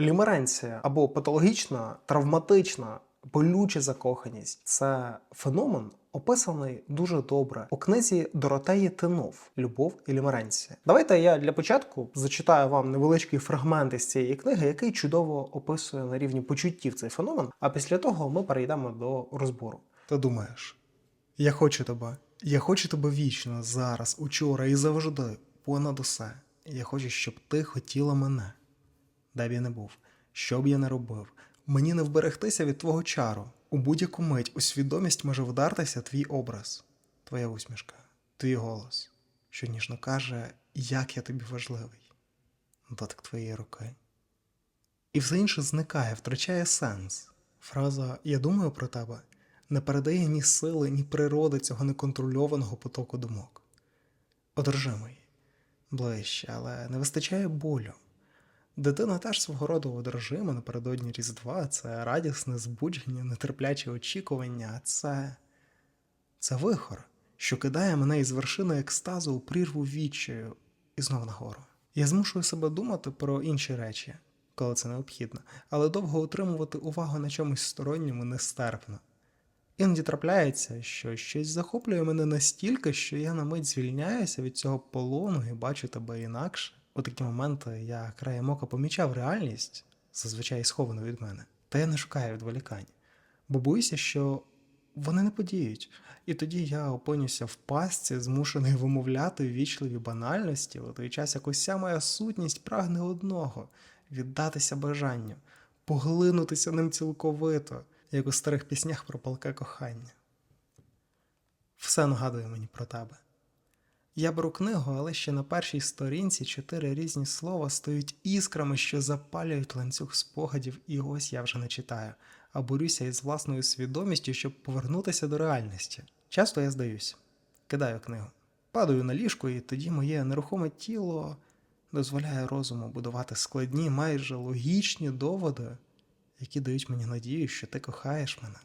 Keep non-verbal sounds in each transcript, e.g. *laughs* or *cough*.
Лімеренція або патологічна, травматична, болюча закоханість це феномен, описаний дуже добре у книзі Доротеї Тинов Любов і лімеренція. Давайте я для початку зачитаю вам невеличкий фрагмент із цієї книги, який чудово описує на рівні почуттів цей феномен. А після того ми перейдемо до розбору. Ти думаєш, я хочу тебе. Я хочу тебе вічно, зараз, учора і завжди, понад усе. Я хочу, щоб ти хотіла мене. Де б я не був, що б я не робив, мені не вберегтися від твого чару. У будь-яку мить у свідомість може вдартися твій образ, твоя усмішка, твій голос, що ніжно каже, як я тобі важливий, дотик твоєї руки. І все інше зникає, втрачає сенс. Фраза Я думаю про тебе не передає ні сили, ні природи цього неконтрольованого потоку думок. Одержимий, ближче, але не вистачає болю. Дитина теж свого роду одержима напередодні Різдва, це радісне збудження, нетерпляче очікування, це. це вихор, що кидає мене із вершини екстазу у прірву відчаю і знов нагору. Я змушую себе думати про інші речі, коли це необхідно, але довго утримувати увагу на чомусь сторонньому нестерпно. Іноді трапляється, що щось захоплює мене настільки, що я на мить звільняюся від цього полону і бачу тебе інакше. У такі моменти я краєм ока помічав реальність, зазвичай сховану від мене, та я не шукаю відволікань, бо боюся, що вони не подіють, і тоді я опинюся в пастці, змушений вимовляти ввічливі банальності, у той час як уся моя сутність прагне одного віддатися бажанню, поглинутися ним цілковито, як у старих піснях про палке кохання. Все нагадує мені про тебе. Я беру книгу, але ще на першій сторінці чотири різні слова стають іскрами, що запалюють ланцюг спогадів, і ось я вже не читаю, а борюся із власною свідомістю, щоб повернутися до реальності. Часто я здаюсь, кидаю книгу, падаю на ліжко, і тоді моє нерухоме тіло дозволяє розуму будувати складні, майже логічні доводи, які дають мені надію, що ти кохаєш мене.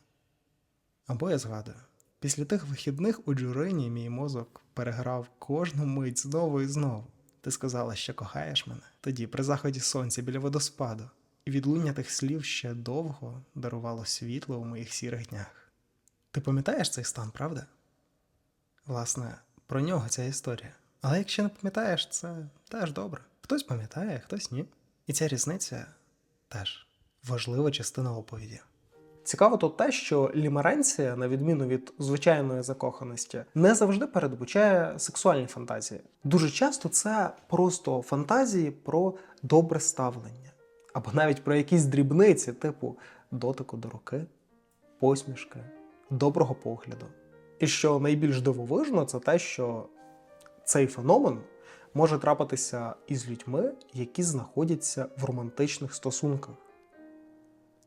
Або я згадую. Після тих вихідних у Джурині мій мозок переграв кожну мить знову і знову. Ти сказала, що кохаєш мене. Тоді, при заході сонця біля водоспаду, і відлуння тих слів ще довго дарувало світло у моїх сірих днях. Ти пам'ятаєш цей стан, правда? Власне, про нього ця історія. Але якщо не пам'ятаєш, це теж добре. Хтось пам'ятає, хтось ні. І ця різниця теж важлива частина оповіді. Цікаво тут те, що лімеренція, на відміну від звичайної закоханості, не завжди передбачає сексуальні фантазії. Дуже часто це просто фантазії про добре ставлення, або навіть про якісь дрібниці, типу дотику до руки, посмішки, доброго погляду. І що найбільш дивовижно, це те, що цей феномен може трапитися із людьми, які знаходяться в романтичних стосунках.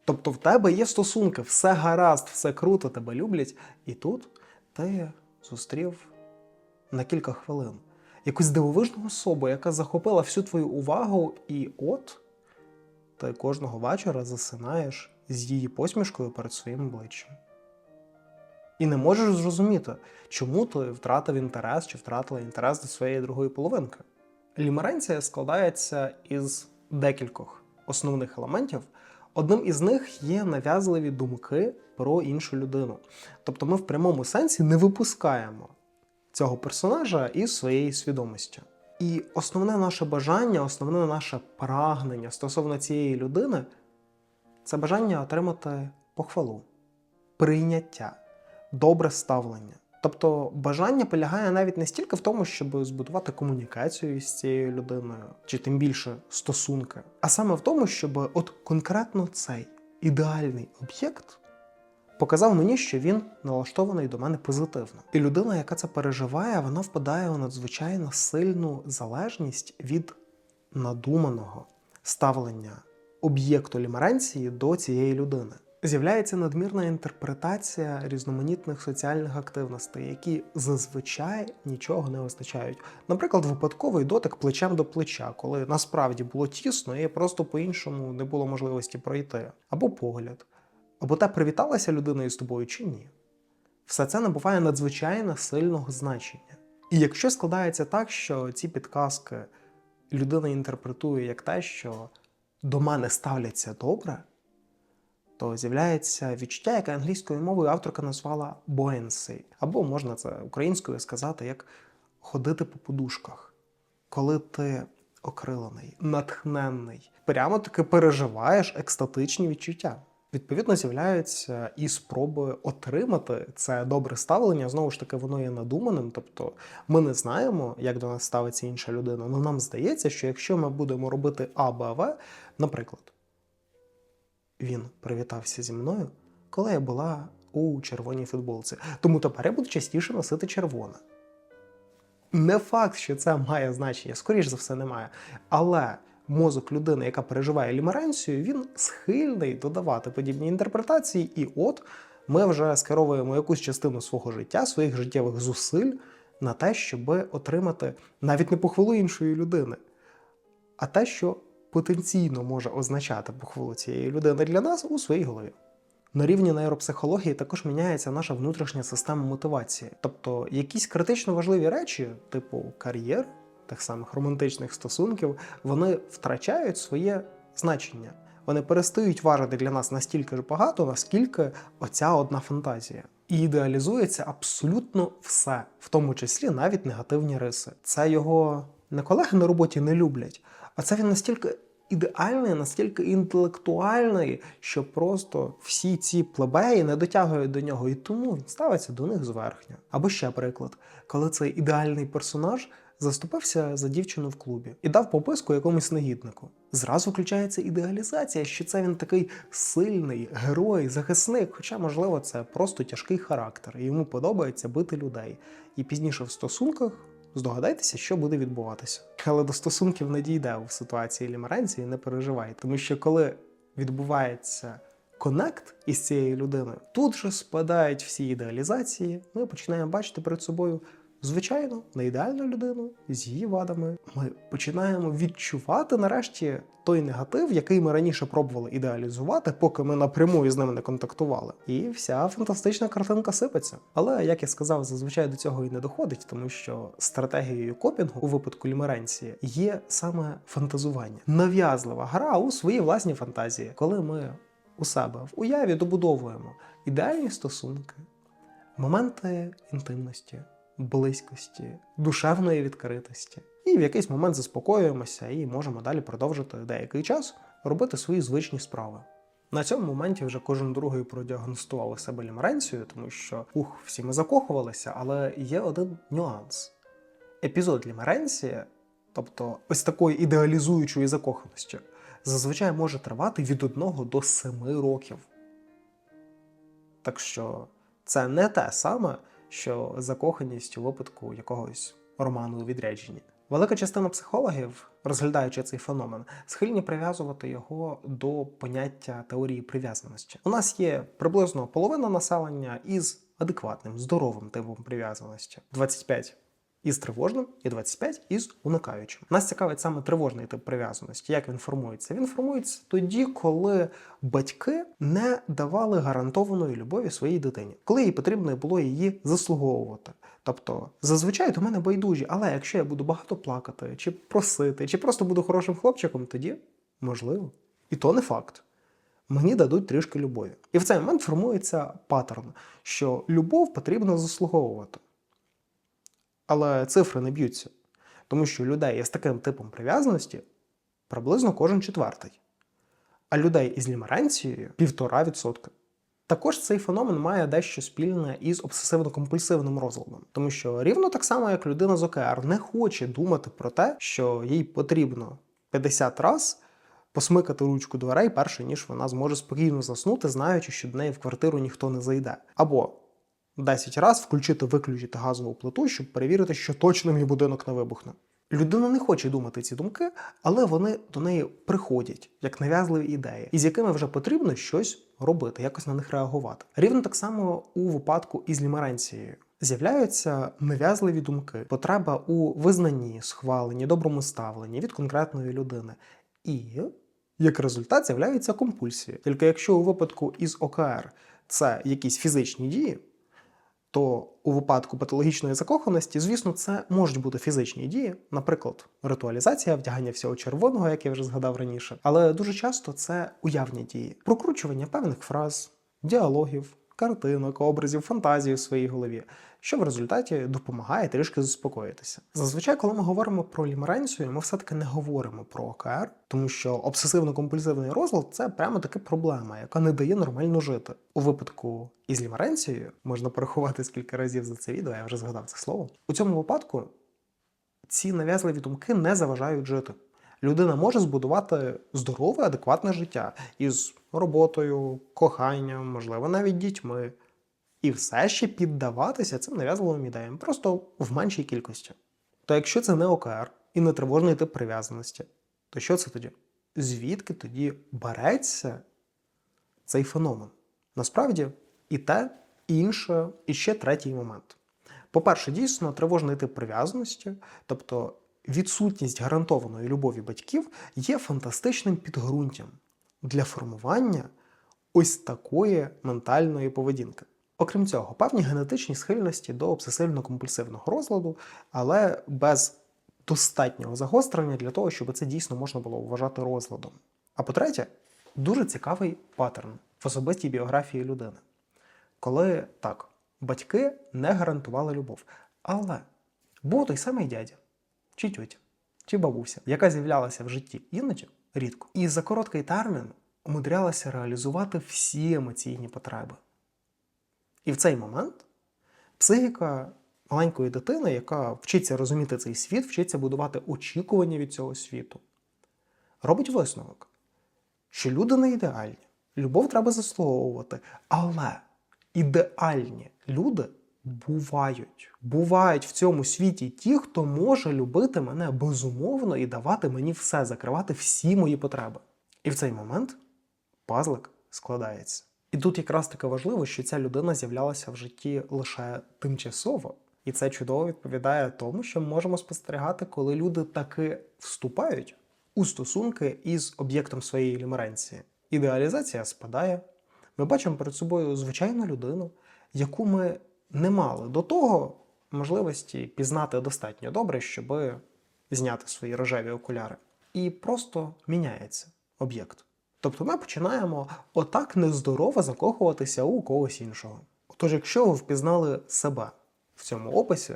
Тобто в тебе є стосунки, все гаразд, все круто, тебе люблять, і тут ти зустрів на кілька хвилин якусь дивовижну особу, яка захопила всю твою увагу, і от ти кожного вечора засинаєш з її посмішкою перед своїм обличчям. І не можеш зрозуміти, чому ти втратив інтерес чи втратила інтерес до своєї другої половинки. Лімеренція складається із декількох основних елементів. Одним із них є нав'язливі думки про іншу людину. Тобто ми в прямому сенсі не випускаємо цього персонажа із своєї свідомості. І основне наше бажання, основне наше прагнення стосовно цієї людини це бажання отримати похвалу, прийняття, добре ставлення. Тобто бажання полягає навіть не стільки в тому, щоб збудувати комунікацію з цією людиною, чи тим більше стосунки, а саме в тому, щоб от конкретно цей ідеальний об'єкт показав мені, що він налаштований до мене позитивно. І людина, яка це переживає, вона впадає у надзвичайно сильну залежність від надуманого ставлення об'єкту лімеренції до цієї людини. З'являється надмірна інтерпретація різноманітних соціальних активностей, які зазвичай нічого не означають. Наприклад, випадковий дотик плечем до плеча, коли насправді було тісно і просто по-іншому не було можливості пройти, або погляд, або та привіталася людиною з тобою чи ні. Все це набуває надзвичайно сильного значення. І якщо складається так, що ці підказки людина інтерпретує як те, що до мене ставляться добре, то з'являється відчуття, яке англійською мовою авторка назвала buoyancy. Або можна це українською сказати як ходити по подушках. Коли ти окрилений, натхненний, прямо таки переживаєш екстатичні відчуття. Відповідно, з'являються і спроби отримати це добре ставлення. Знову ж таки, воно є надуманим. Тобто ми не знаємо, як до нас ставиться інша людина. але нам здається, що якщо ми будемо робити А, Б, В, наприклад, він привітався зі мною, коли я була у червоній футболці. Тому тепер я буду частіше носити червоне. Не факт, що це має значення, скоріш за все, немає. Але мозок людини, яка переживає лімеренцію, він схильний додавати подібні інтерпретації, і от ми вже скеровуємо якусь частину свого життя, своїх життєвих зусиль на те, щоб отримати навіть не похвалу іншої людини, а те, що потенційно може означати похвалу цієї людини для нас у своїй голові. На рівні нейропсихології також міняється наша внутрішня система мотивації. Тобто якісь критично важливі речі, типу кар'єр, тих самих романтичних стосунків, вони втрачають своє значення. Вони перестають важити для нас настільки ж багато, наскільки оця одна фантазія. І ідеалізується абсолютно все, в тому числі навіть негативні риси. Це його не колеги на роботі не люблять, а це він настільки ідеальний, настільки інтелектуальний, що просто всі ці плебеї не дотягують до нього, і тому він ставиться до них зверхня. Або ще приклад, коли цей ідеальний персонаж заступився за дівчину в клубі і дав пописку якомусь негіднику. Зразу включається ідеалізація, що це він такий сильний герой, захисник. Хоча, можливо, це просто тяжкий характер, і йому подобається бити людей. І пізніше в стосунках здогадайтеся, що буде відбуватися. Але до стосунків не дійде в ситуації лімеренції, не переживай, тому що коли відбувається конект із цією людиною, тут же спадають всі ідеалізації. Ми починаємо бачити перед собою звичайно не ідеальну людину з її вадами. Ми починаємо відчувати нарешті той негатив, який ми раніше пробували ідеалізувати, поки ми напряму із ними не контактували. І вся фантастична картинка сипеться. Але як я сказав, зазвичай до цього і не доходить, тому що стратегією копінгу у випадку лімеренції є саме фантазування, нав'язлива гра у свої власні фантазії, коли ми у себе в уяві добудовуємо ідеальні стосунки, моменти інтимності близькості, душевної відкритості. І в якийсь момент заспокоюємося і можемо далі продовжити деякий час робити свої звичні справи. На цьому моменті вже кожен другий продіагностував себе лімеренцію, тому що ух, всі ми закохувалися, але є один нюанс. Епізод лімеренції, тобто ось такої ідеалізуючої закоханості, зазвичай може тривати від 1 до 7 років. Так що це не те саме, що закоханість у випадку якогось роману у відрядженні. Велика частина психологів, розглядаючи цей феномен, схильні прив'язувати його до поняття теорії прив'язаності. У нас є приблизно половина населення із адекватним, здоровим типом прив'язаності 25 із тривожним і 25 із уникаючим. Нас цікавить саме тривожний тип прив'язаності. Як він формується? Він формується тоді, коли батьки не давали гарантованої любові своїй дитині, коли їй потрібно було її заслуговувати. Тобто, зазвичай до мене байдужі, але якщо я буду багато плакати, чи просити, чи просто буду хорошим хлопчиком, тоді можливо. І то не факт. Мені дадуть трішки любові. І в цей момент формується паттерн, що любов потрібно заслуговувати. Але цифри не б'ються, тому що людей із таким типом прив'язаності приблизно кожен четвертий, а людей із лімеренцією півтора відсотка. Також цей феномен має дещо спільне із обсесивно-компульсивним розладом, тому що рівно так само, як людина з ОКР не хоче думати про те, що їй потрібно 50 раз посмикати ручку дверей, перше ніж вона зможе спокійно заснути, знаючи, що до неї в квартиру ніхто не зайде. Або 10 разів включити виключити газову плиту, щоб перевірити, що точно мій будинок не вибухне. Людина не хоче думати ці думки, але вони до неї приходять як нав'язливі ідеї, із якими вже потрібно щось робити, якось на них реагувати. Рівно так само у випадку із лімеренцією. З'являються нав'язливі думки, потреба у визнанні, схваленні, доброму ставленні від конкретної людини. І як результат з'являються компульсії. Тільки якщо у випадку із ОКР це якісь фізичні дії, то у випадку патологічної закоханості, звісно, це можуть бути фізичні дії, наприклад, ритуалізація, вдягання всього червоного, як я вже згадав раніше. Але дуже часто це уявні дії, прокручування певних фраз, діалогів, картинок, образів, фантазії у своїй голові, що в результаті допомагає трішки заспокоїтися. Зазвичай, коли ми говоримо про лімеренцію, ми все-таки не говоримо про ОКР, тому що обсесивно-компульсивний розлад це прямо таки проблема, яка не дає нормально жити. У випадку із лімеренцією можна порахувати скільки разів за це відео, я вже згадав це слово. У цьому випадку ці нав'язливі думки не заважають жити. Людина може збудувати здорове, адекватне життя із роботою, коханням, можливо, навіть дітьми, і все ще піддаватися цим нав'язливим ідеям, просто в меншій кількості. То якщо це не ОКР і не тривожний тип прив'язаності, то що це тоді? Звідки тоді береться цей феномен? Насправді і те, і інше, і ще третій момент. По-перше, дійсно, тривожний тип прив'язаності, тобто відсутність гарантованої любові батьків, є фантастичним підґрунтям для формування ось такої ментальної поведінки. Окрім цього, певні генетичні схильності до обсесивно-компульсивного розладу, але без достатнього загострення для того, щоб це дійсно можна було вважати розладом. А по-третє, дуже цікавий паттерн в особистій біографії людини. Коли так, батьки не гарантували любов, але був той самий дядя, чи тьотя, чи бабуся, яка з'являлася в житті іноді рідко, і за короткий термін умудрялася реалізувати всі емоційні потреби. І в цей момент психіка маленької дитини, яка вчиться розуміти цей світ, вчиться будувати очікування від цього світу, робить висновок, що люди не ідеальні, любов треба заслуговувати, але ідеальні люди бувають. Бувають в цьому світі ті, хто може любити мене безумовно і давати мені все, закривати всі мої потреби. І в цей момент пазлик складається. І тут якраз таки важливо, що ця людина з'являлася в житті лише тимчасово. І це чудово відповідає тому, що ми можемо спостерігати, коли люди таки вступають у стосунки із об'єктом своєї лімеренції. Ідеалізація спадає. Ми бачимо перед собою звичайну людину, яку ми не мали до того можливості пізнати достатньо добре, щоб зняти свої рожеві окуляри. І просто міняється об'єкт. Тобто ми починаємо отак нездорово закохуватися у когось іншого. Отож, якщо ви впізнали себе в цьому описі,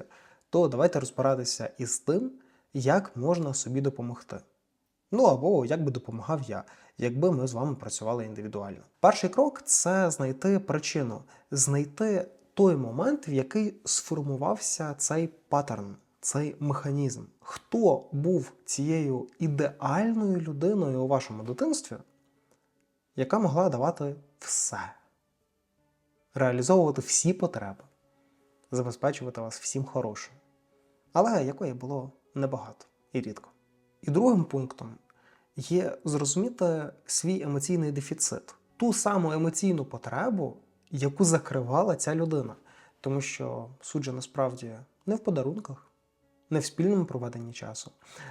то давайте розбиратися із тим, як можна собі допомогти. Ну або як би допомагав я, якби ми з вами працювали індивідуально. Перший крок це знайти причину, знайти той момент, в який сформувався цей паттерн, цей механізм. Хто був цією ідеальною людиною у вашому дитинстві, яка могла давати все, реалізовувати всі потреби, забезпечувати вас всім хорошим, але якої було небагато і рідко. І другим пунктом є зрозуміти свій емоційний дефіцит, ту саму емоційну потребу, яку закривала ця людина. Тому що суджа насправді не в подарунках, не в спільному проведенні часу,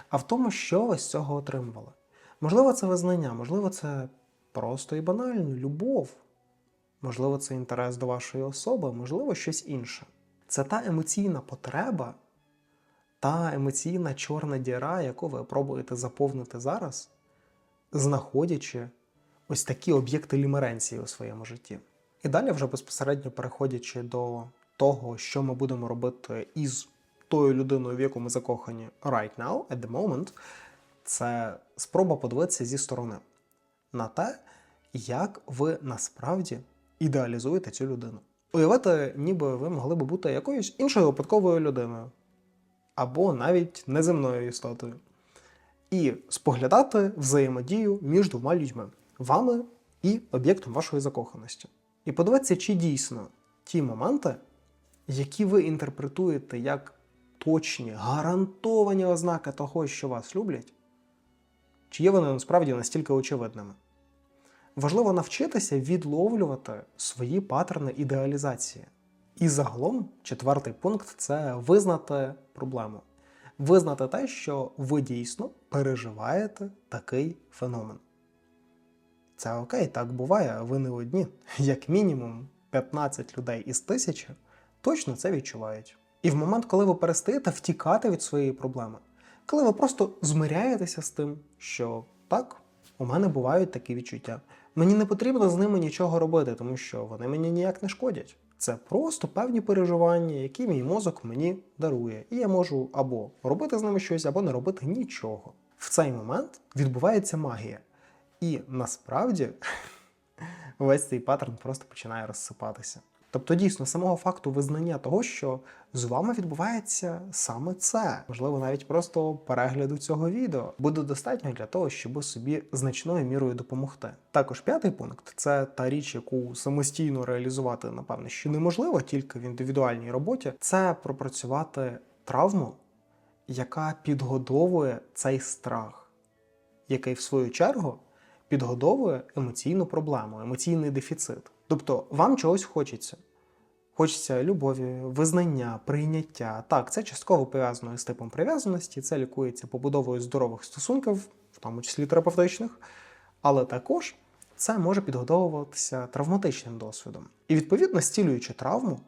а в тому, що ви з цього отримували. Можливо, це визнання, можливо, це просто і банально любов. Можливо, це інтерес до вашої особи, можливо, щось інше. Це та емоційна потреба, та емоційна чорна діра, яку ви пробуєте заповнити зараз, знаходячи ось такі об'єкти лімеренції у своєму житті. І далі, вже безпосередньо переходячи до того, що ми будемо робити із тою людиною, в яку ми закохані right now, at the moment, це спроба подивитися зі сторони на те, як ви насправді ідеалізуєте цю людину. Уявити, ніби ви могли би бути якоюсь іншою випадковою людиною, або навіть неземною істотою, і споглядати взаємодію між двома людьми, вами і об'єктом вашої закоханості. І подивитися, чи дійсно ті моменти, які ви інтерпретуєте як точні, гарантовані ознаки того, що вас люблять, чи є вони насправді настільки очевидними. Важливо навчитися відловлювати свої паттерни ідеалізації. І загалом, четвертий пункт це визнати проблему. Визнати те, що ви дійсно переживаєте такий феномен. Це окей, так буває, ви не одні. Як мінімум 15 людей із тисячі точно це відчувають. І в момент, коли ви перестаєте втікати від своєї проблеми, коли ви просто змиряєтеся з тим, що так, у мене бувають такі відчуття. Мені не потрібно з ними нічого робити, тому що вони мені ніяк не шкодять. Це просто певні переживання, які мій мозок мені дарує. І я можу або робити з ними щось, або не робити нічого. В цей момент відбувається магія. І насправді *laughs* весь цей паттерн просто починає розсипатися. Тобто, дійсно, самого факту визнання того, що з вами відбувається саме це, можливо, навіть просто перегляду цього відео буде достатньо для того, щоб собі значною мірою допомогти. Також п'ятий пункт це та річ, яку самостійно реалізувати, напевне, що неможливо тільки в індивідуальній роботі. Це пропрацювати травму, яка підгодовує цей страх, який в свою чергу підгодовує емоційну проблему, емоційний дефіцит. Тобто вам чогось хочеться. Хочеться любові, визнання, прийняття. Так, це частково пов'язано з типом прив'язаності, це лікується побудовою здорових стосунків, в тому числі терапевтичних, але також це може підгодовуватися травматичним досвідом. І відповідно, стілюючи травму,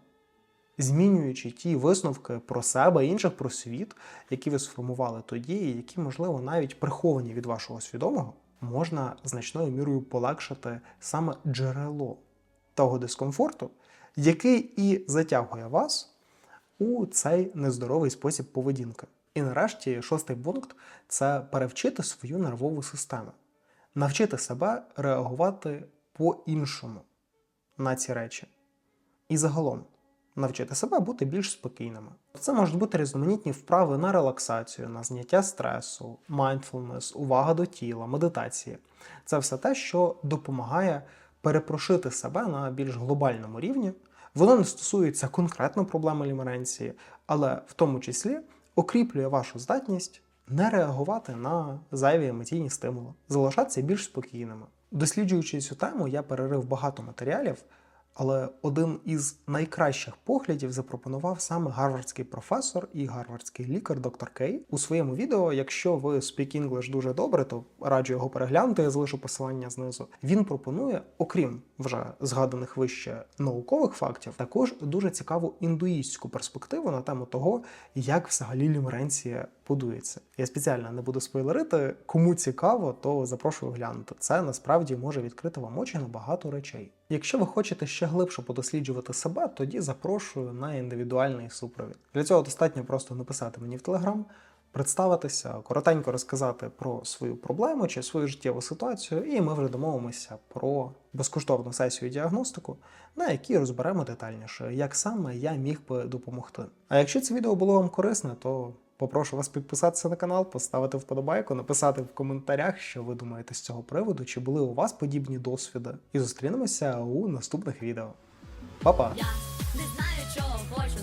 змінюючи ті висновки про себе інших про світ, які ви сформували тоді, і які, можливо, навіть приховані від вашого свідомого, можна значною мірою полегшити саме джерело того дискомфорту, який і затягує вас у цей нездоровий спосіб поведінки. І нарешті шостий пункт це перевчити свою нервову систему, навчити себе реагувати по-іншому на ці речі. І загалом навчити себе бути більш спокійними. Це можуть бути різноманітні вправи на релаксацію, на зняття стресу, mindfulness, увага до тіла, медитації. Це все те, що допомагає перепрошити себе на більш глобальному рівні. Воно не стосується конкретно проблеми лімеренції, але в тому числі окріплює вашу здатність не реагувати на зайві емоційні стимули, залишатися більш спокійними. Досліджуючи цю тему, я перерив багато матеріалів, але один із найкращих поглядів запропонував саме гарвардський професор і гарвардський лікар доктор Кей у своєму відео. Якщо ви speak English дуже добре, то раджу його переглянути. Я залишу посилання знизу. Він пропонує, окрім вже згаданих вище наукових фактів, також дуже цікаву індуїстську перспективу на тему того, як взагалі лімеренція будується. Я спеціально не буду спойлерити. Кому цікаво, то запрошую глянути. Це насправді може відкрити вам очі на багато речей. Якщо ви хочете ще глибше подосліджувати себе, тоді запрошую на індивідуальний супровід. Для цього достатньо просто написати мені в Телеграм, представитися, коротенько розказати про свою проблему чи свою життєву ситуацію, і ми вже домовимося про безкоштовну сесію діагностику, на якій розберемо детальніше, як саме я міг би допомогти. А якщо це відео було вам корисне, то Попрошу вас підписатися на канал, поставити вподобайку, написати в коментарях, що ви думаєте з цього приводу, чи були у вас подібні досвіди. І зустрінемося у наступних відео. Па-па! Я не знаю, чого хочу,